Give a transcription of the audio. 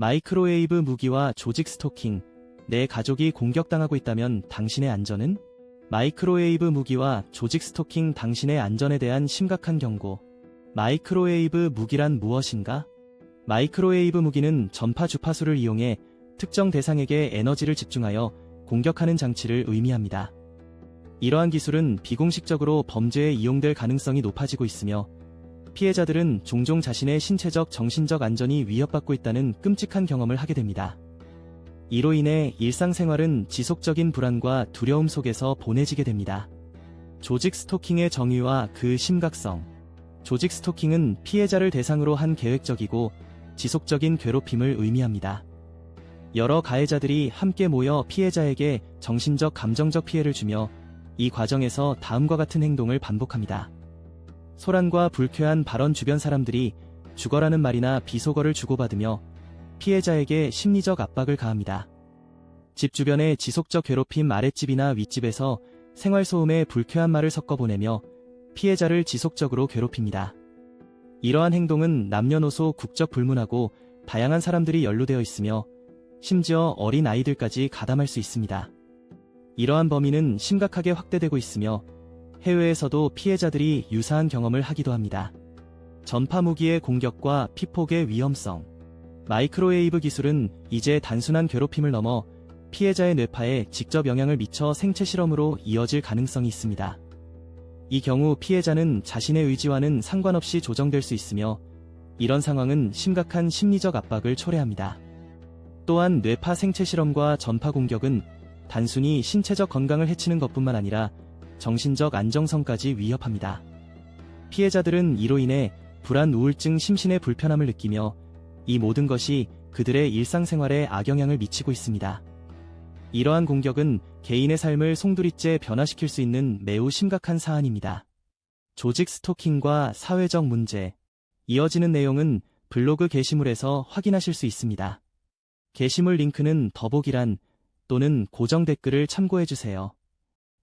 마이크로웨이브 무기와 조직 스토킹. 내 가족이 공격당하고 있다면 당신의 안전은? 마이크로웨이브 무기와 조직 스토킹 당신의 안전에 대한 심각한 경고. 마이크로웨이브 무기란 무엇인가? 마이크로웨이브 무기는 전파 주파수를 이용해 특정 대상에게 에너지를 집중하여 공격하는 장치를 의미합니다. 이러한 기술은 비공식적으로 범죄에 이용될 가능성이 높아지고 있으며 피해자들은 종종 자신의 신체적 정신적 안전이 위협받고 있다는 끔찍한 경험을 하게 됩니다. 이로 인해 일상생활은 지속적인 불안과 두려움 속에서 보내지게 됩니다. 조직 스토킹의 정의와 그 심각성. 조직 스토킹은 피해자를 대상으로 한 계획적이고 지속적인 괴롭힘을 의미합니다. 여러 가해자들이 함께 모여 피해자에게 정신적 감정적 피해를 주며 이 과정에서 다음과 같은 행동을 반복합니다. 소란과 불쾌한 발언 주변 사람들이 죽어라는 말이나 비속어를 주고받으며 피해자에게 심리적 압박을 가합니다. 집 주변의 지속적 괴롭힘 아랫집이나 윗집에서 생활소음에 불쾌한 말을 섞어 보내며 피해자를 지속적으로 괴롭힙니다. 이러한 행동은 남녀노소 국적 불문하고 다양한 사람들이 연루되어 있으며 심지어 어린 아이들까지 가담할 수 있습니다. 이러한 범위는 심각하게 확대되고 있으며 해외에서도 피해자들이 유사한 경험을 하기도 합니다. 전파 무기의 공격과 피폭의 위험성. 마이크로웨이브 기술은 이제 단순한 괴롭힘을 넘어 피해자의 뇌파에 직접 영향을 미쳐 생체 실험으로 이어질 가능성이 있습니다. 이 경우 피해자는 자신의 의지와는 상관없이 조정될 수 있으며 이런 상황은 심각한 심리적 압박을 초래합니다. 또한 뇌파 생체 실험과 전파 공격은 단순히 신체적 건강을 해치는 것뿐만 아니라 정신적 안정성까지 위협합니다. 피해자들은 이로 인해 불안, 우울증, 심신의 불편함을 느끼며 이 모든 것이 그들의 일상생활에 악영향을 미치고 있습니다. 이러한 공격은 개인의 삶을 송두리째 변화시킬 수 있는 매우 심각한 사안입니다. 조직 스토킹과 사회적 문제. 이어지는 내용은 블로그 게시물에서 확인하실 수 있습니다. 게시물 링크는 더보기란 또는 고정 댓글을 참고해주세요.